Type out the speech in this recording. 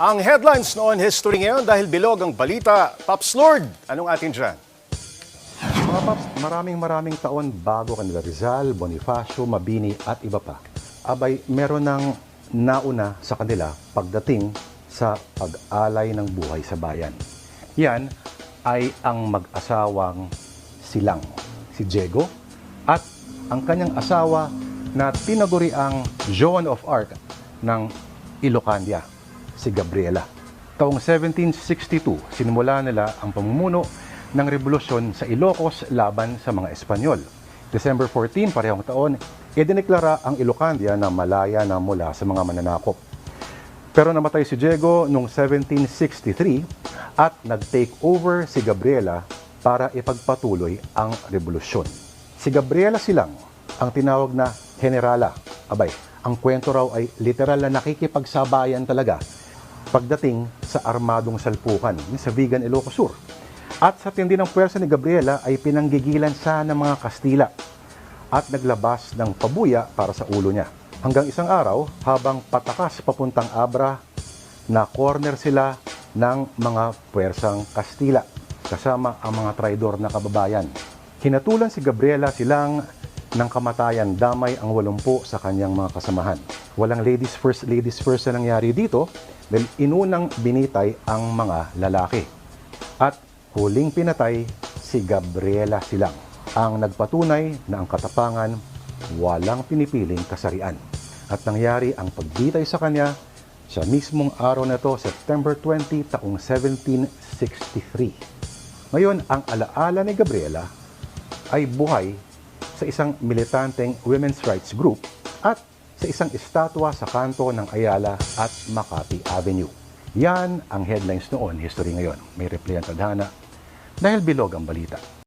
Ang headlines noon history ngayon dahil bilog ang balita. Pops Lord, anong atin dyan? Mga paps, maraming maraming taon bago kanila Rizal, Bonifacio, Mabini at iba pa. Abay, meron ng nauna sa kanila pagdating sa pag-alay ng buhay sa bayan. Yan ay ang mag-asawang silang, si Diego, at ang kanyang asawa na tinaguri ang Joan of Arc ng Ilocandia, si Gabriela. Taong 1762, sinimula nila ang pamumuno ng revolusyon sa Ilocos laban sa mga Espanyol. December 14, parehong taon, idineklara ang Ilocandia na malaya na mula sa mga mananakop. Pero namatay si Diego noong 1763 at nag-take over si Gabriela para ipagpatuloy ang revolusyon. Si Gabriela Silang ang tinawag na generala. Abay, ang kwento raw ay literal na nakikipagsabayan talaga pagdating sa armadong salpukan sa Vigan, Ilocos Sur. At sa tindi ng puwersa ni Gabriela ay pinanggigilan siya ng mga Kastila at naglabas ng pabuya para sa ulo niya. Hanggang isang araw, habang patakas papuntang Abra, na corner sila ng mga puwersang Kastila kasama ang mga traidor na kababayan. Hinatulan si Gabriela silang ng kamatayan damay ang walumpo sa kanyang mga kasamahan. Walang ladies first, ladies first na nangyari dito dahil inunang binitay ang mga lalaki. At huling pinatay si Gabriela Silang, ang nagpatunay na ang katapangan walang pinipiling kasarian. At nangyari ang pagbitay sa kanya sa mismong araw na to, September 20, taong 1763. Ngayon, ang alaala ni Gabriela ay buhay sa isang militanteng women's rights group at sa isang estatwa sa kanto ng Ayala at Makati Avenue. Yan ang headlines noon, history ngayon. May replay ang tadhana dahil bilog ang balita.